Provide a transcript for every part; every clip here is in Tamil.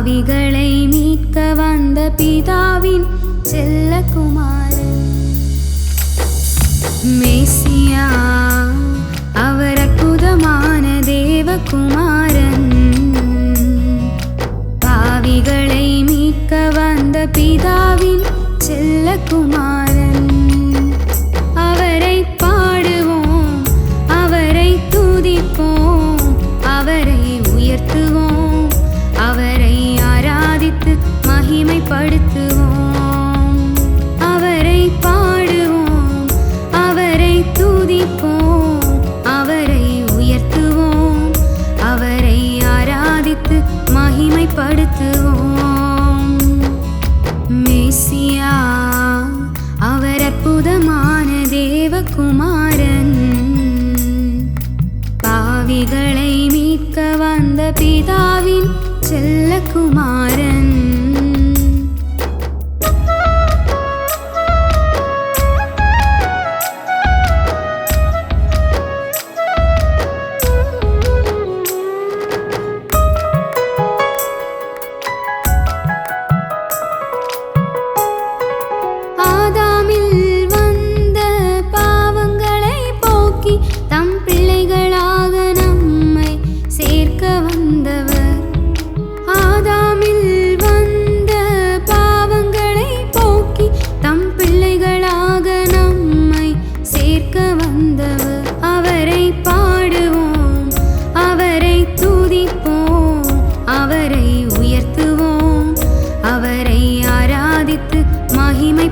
பாவிகளை மீட்க வந்த பிதாவின் செல்லகுமாரன் மேசியா அவர் அற்புதமான தேவகுமார் പിതാവിൻ ചെല്ലകുമാരൻ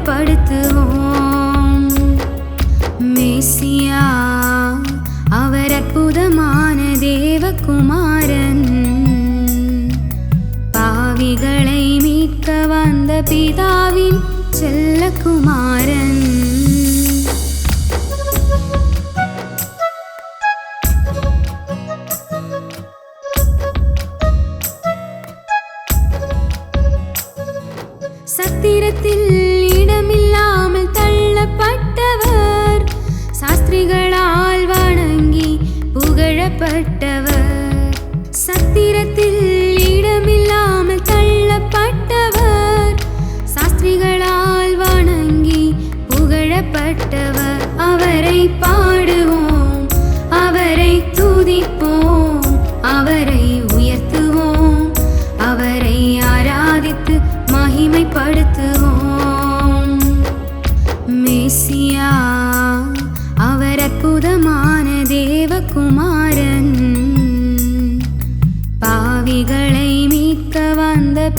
படுத்துவோம். மேசியா அவர் அற்புதமான தேவகுமாரன். பாவிகளை மீட்க வந்த பிதாவின் செல்லகுமாரன்.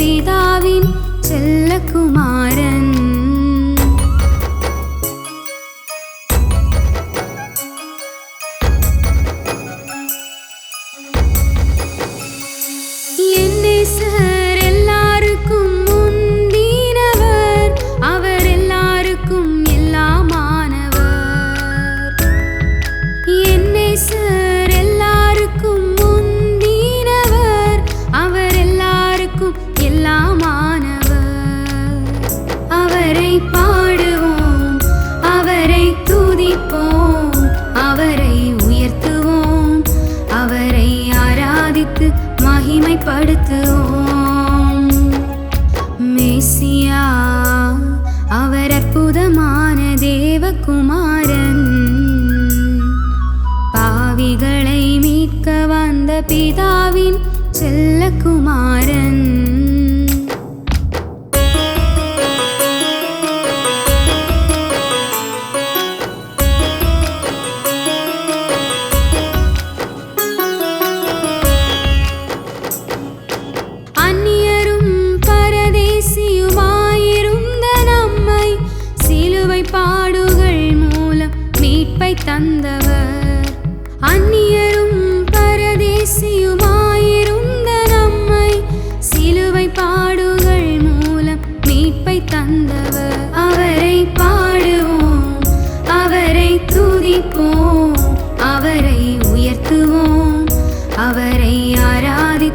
பிதாவின் செல்லக்குமார். அடுத்து மேசியா அவர் அற்புதமான தேவகுமாரன். பாவிகளை மீட்க வந்த பிதாவின் செல்லகுமாரன்.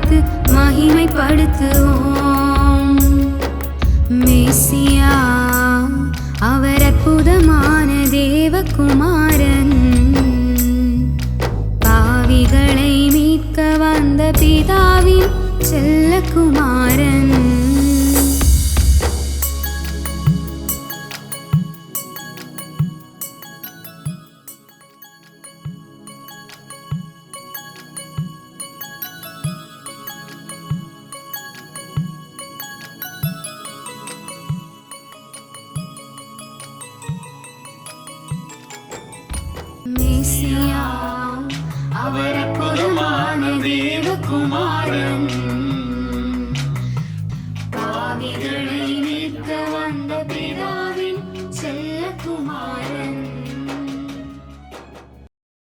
எடுத்து மகிமைப்படுத்துவோம். மேசியா அவர் அற்புதமான தேவகுமாரன். பாவிகளை மீட்க வந்த பிதாவின் செல்லகுமார் மெசியா அவர் அற்புதமான தேவகுமாரன்.